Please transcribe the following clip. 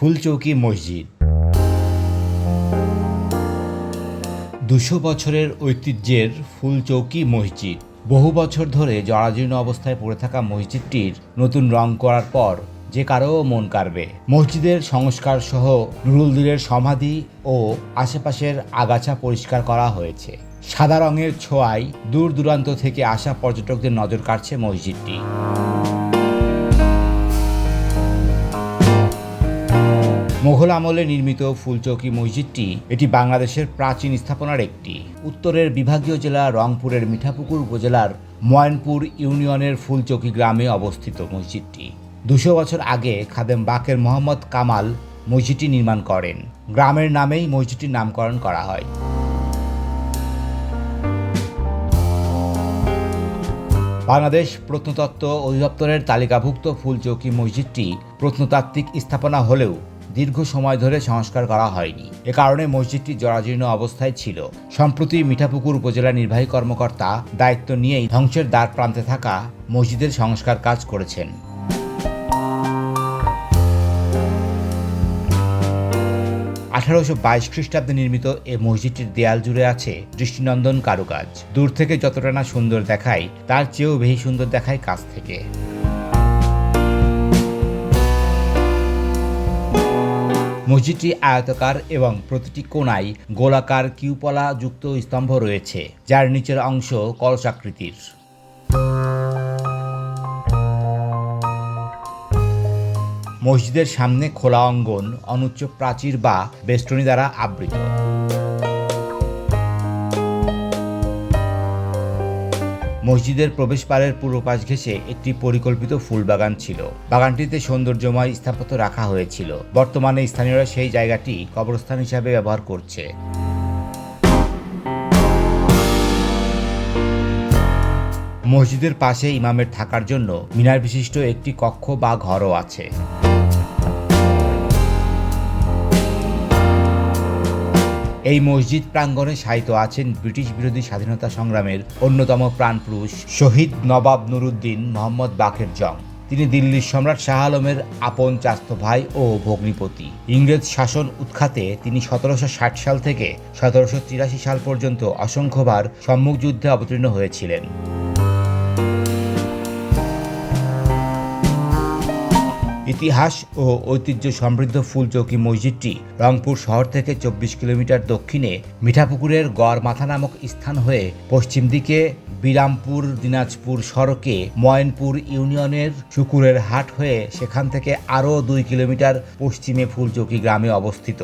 ফুলচৌকি মসজিদ। দুশো বছরের ঐতিহ্যের ফুলচৌকি মসজিদ। বহু বছর ধরে জরাজীর্ণ অবস্থায় পড়ে থাকা মসজিদটির নতুন রং করার পর যে কারও মন কাড়বে। মসজিদের সংস্কার সহ নুরুলদিনের সমাধি ও আশেপাশের আগাছা পরিষ্কার করা হয়েছে। সাদা রঙের ছোঁয়ায় দূর দূরান্ত থেকে আসা পর্যটকদের নজর কাড়ছে মসজিদটি। মোঘল আমলে নির্মিত ফুলচৌকি মসজিদটি এটি বাংলাদেশের প্রাচীন স্থাপনার একটি। উত্তরের বিভাগীয় জেলা রংপুরের মিঠাপুকুর উপজেলার ময়নপুর ইউনিয়নের ফুলচৌকি গ্রামে অবস্থিত মসজিদটি। দুশো বছর আগে খাদেম বাকের মোহাম্মদ কামাল মসজিদটি নির্মাণ করেন। গ্রামের নামেই মসজিদটির নামকরণ করা হয়। বাংলাদেশ প্রত্নতত্ত্ব অধিদপ্তরের তালিকাভুক্ত ফুলচৌকি মসজিদটি প্রত্নতাত্ত্বিক স্থাপনা হলেও দীর্ঘ সময় ধরে সংস্কার করা হয়নি। এ কারণে মসজিদটি জরাজীর্ণ অবস্থায় ছিল। সম্প্রতি মিঠাপুকুর উপজেলা নির্বাহী কর্মকর্তা দায়িত্ব নিয়েই ধ্বংসের দ্বার প্রান্তে থাকা মসজিদের সংস্কার কাজ করেছেন। আঠারোশো বাইশ খ্রিস্টাব্দে নির্মিত এ মসজিদটির দেয়াল জুড়ে আছে দৃষ্টিনন্দন কারুকাজ। দূর থেকে যতটা না সুন্দর দেখায়, তার চেয়েও বেশি সুন্দর দেখায় কাছ থেকে। মসজিদটি আয়তাকার এবং প্রতিটি কোনায় গোলাকার কিউপলা যুক্ত স্তম্ভ রয়েছে, যার নিচের অংশ কলসাকৃতির। মসজিদের সামনে খোলা অঙ্গন অনুচ্চ প্রাচীর বা বেষ্টনী দ্বারা আবৃত। মসজিদের প্রবেশদ্বারের পূর্ব পাশ ঘেঁষে একটি পরিকল্পিত ফুল বাগান ছিল। বাগানটিতে সৌন্দর্যময় স্থাপত্য রাখা হয়েছিল। বর্তমানে স্থানীয়রা সেই জায়গাটি কবরস্থান হিসাবে ব্যবহার করছে। মসজিদের পাশে ইমামের থাকার জন্য মিনার বিশিষ্ট একটি কক্ষ বা ঘরও আছে। এই মসজিদ প্রাঙ্গণে শায়িত আছেন ব্রিটিশ বিরোধী স্বাধীনতা সংগ্রামের অন্যতম প্রাণপুরুষ শহীদ নবাব নুরুদ্দিন মোহাম্মদ বাকের জং। তিনি দিল্লির সম্রাট শাহ আলমের আপন চাস্ত ভাই ও ভগ্নিপতি। ইংরেজ শাসন উৎখাতে তিনি সতেরোশো ষাট সাল থেকে সতেরোশো তিরাশি সাল পর্যন্ত অসংখ্যবার সম্মুখ যুদ্ধে অবতীর্ণ হয়েছিলেন। ইতিহাস ও ঐতিহ্য সমৃদ্ধ ফুলচৌকি মসজিদটি রংপুর শহর থেকে চব্বিশ কিলোমিটার দক্ষিণে মিঠাপুকুরের গড় মাথা নামক স্থান হয়ে পশ্চিম দিকে বিরামপুর দিনাজপুর সড়কে ময়নপুর ইউনিয়নের শুকুরের হাট হয়ে সেখান থেকে আরও দুই কিলোমিটার পশ্চিমে ফুলচৌকি গ্রামে অবস্থিত।